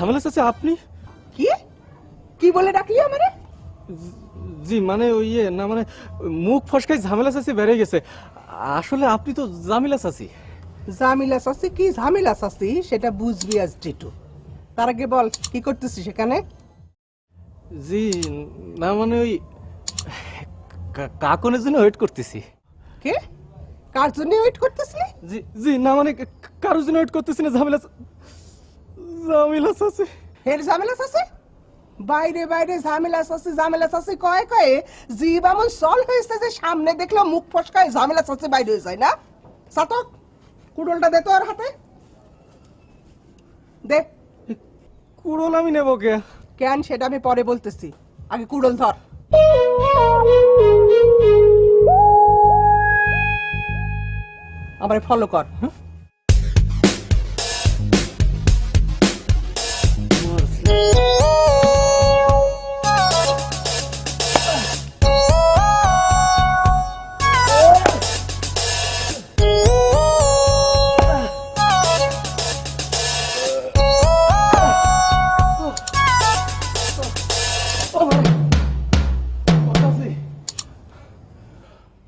ঝামেলা চাচা আপনি? কি? কি বলে ডাকলি আমারে? জি মানে ওই ইয়ে না মানে মুখ ফসকাই ঝামেলা চাচি বেড়ে গেছে। আসলে আপনি তো জামিলা চাচি। জামিলা শাস্তি কি ঝামেলা শাস্তি সেটা বুঝবি আজ টিটু। তার আগে বল কি করতেছিস সেখানে জি না মানে ওই কাকনের জন্য ওয়েট করতেছি। কে? কার জন্য ওয়েট করতেছিলি? জি জি না মানে কারোর জন্য ওয়েট করতেছি না ঝামেলা জামিলা চাচি। ফের ঝামেলা শাস্তি বাইরে বাইরে ঝামেলা শাস্তি ঝামেলা শাস্তি কয়ে কয়ে জীব এমন সল হয়েছে যে সামনে দেখল মুখ ফসকায় ঝামেলা শাস্তি বাইরে হয়ে যায় না। সাতক কুড়োলটা দে তো আর হাতে। দে। কুড়োল আমি নেব কে? কেন সেটা আমি পরে বলতেছি। আগে কুড়ল ধর। আমারে ফলো কর। হ্যাঁ?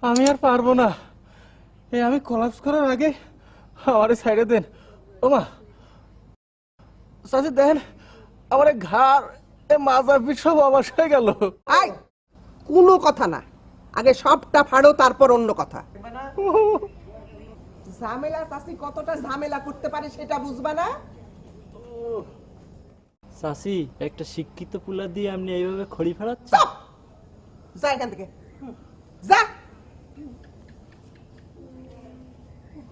আমি আর পারব না। এই আমি কলাপস করার আগে আমার সাইডে দেন। ওমা চাচি দেন আমার ঘাড় এ মাজা সব অবাস হয়ে গেল। আয় কোনো কথা না। আগে সবটা ফাড়ো তারপর অন্য কথা। ঝামেলা চাষি কতটা ঝামেলা করতে পারে সেটা বুঝবা না? চাষি একটা শিক্ষিত পুলা দিয়ে আপনি এইভাবে খড়ি ফেলাচ্ছেন চুপ! যা এখান থেকে। যা!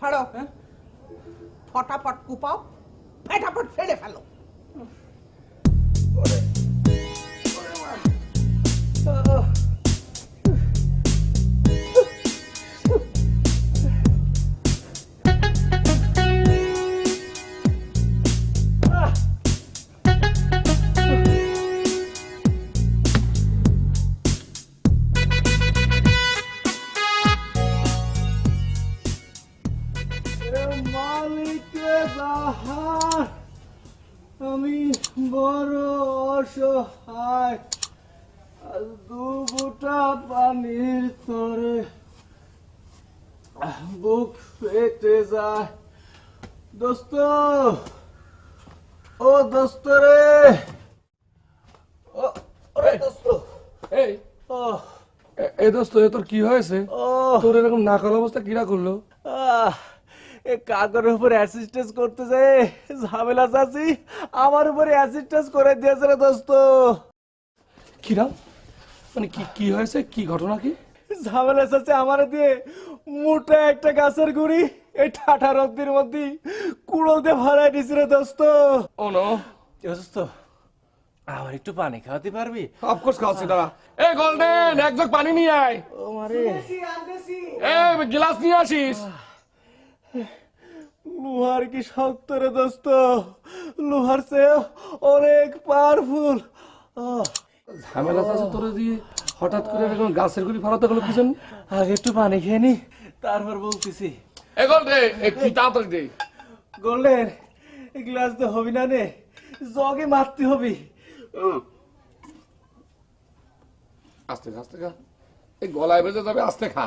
ফাড়ো ফটাফট কুপাও ফটাফট ফেলে ফেলো। মালিকে যাহার আমি বড় অসহায়। আজ দু পানির তরে বুক ফেটে যায়। দোস্ত ও দোস্ত রে। এই এ- এই দোস্ত এ তোর কি হয়েছে? ও তোর এরকম নাকাল অবস্থা কিরা করল? আহ, এ কাগরের উপর অ্যাসিস্টেন্স করতে যে ঝামেলা চাচ্ছি আমার উপরে অ্যাসিস্টেন্স করে দিয়েছে রে দোস্ত। কিরা মানে কি কি হয়েছে? কি ঘটনা কি? ঝামেলা চাচ্ছে আমার দিয়ে মোটা একটা গাছের গুড়ি এই ঠাঠা রদ্দির মধ্যে দিয়ে ভরাই দিছে রে দোস্ত। Oh no. দোস্ত আমার একটু পানি খাওয়াতে পারবি? অফকোর্স খাওয়াচ্ছি দাঁড়া। এই গোল্ডেন এক জগ পানি নিয়ে আয়। ও মারে। এই গ্লাস নিয়ে আসিস। লোহার কি শক্ত রে দোস্ত? লোহার চেয়ে অনেক পাওয়ারফুল ঝামেলা চাষে তোরে দিয়ে হঠাৎ করে এরকম গাছের গুলি ফালাতে গেলো আগে একটু পানি খেয়ে নি তারপর বলতেছি। গোল্ডেন এই কি তাড়াতাড়ি দে। গোল্ডেন গ্লাস তো হবি না নে জগে মারতে হবি। আস্তে আস্তে খা। এই গলায় বেজে যাবে আস্তে খা।